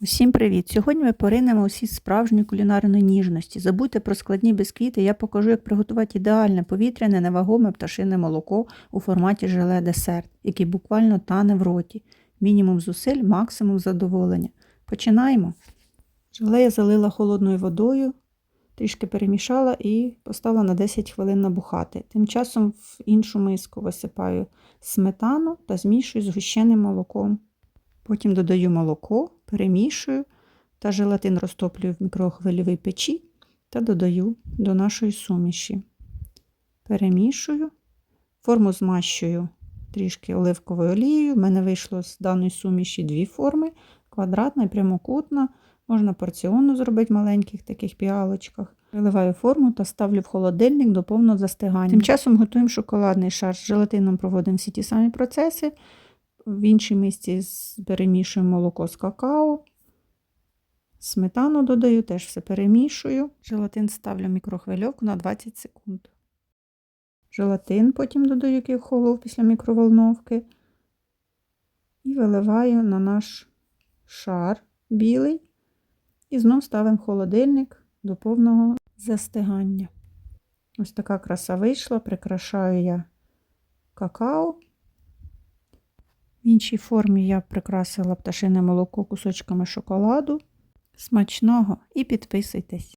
Усім привіт! Сьогодні ми поринемо усі справжні кулінарної ніжності. Забудьте про складні бісквіти, я покажу, як приготувати ідеальне повітряне невагоме пташине молоко у форматі желе десерт, який буквально тане в роті. Мінімум зусиль, максимум задоволення. Починаємо. Желе я залила холодною водою, трішки перемішала і поставила на 10 хвилин набухати. Тим часом в іншу миску висипаю сметану та змішую з гущеним молоком. Потім додаю молоко, перемішую та желатин розтоплюю в мікрохвильовій печі та додаю до нашої суміші. Перемішую, форму змащую трішки оливковою олією. В мене вийшло з даної суміші дві форми: квадратна і прямокутна. Можна порціонну зробити в маленьких таких піалочках. Виливаю форму та ставлю в холодильник до повного застигання. Тим часом готуємо шоколадний шар з желатином, проводимо всі ті самі процеси. В іншій мисці з- перемішуємо молоко з какао. Сметану додаю, теж все перемішую. Желатин ставлю в мікрохвильовку на 20 секунд. Желатин потім додаю, який охолов після мікроволновки. І виливаю на наш шар білий. І знов ставимо холодильник до повного застигання. Ось така краса вийшла. Прикрашаю я какао. В іншій формі я прикрасила пташине молоко кусочками шоколаду. Смачного і підписуйтесь!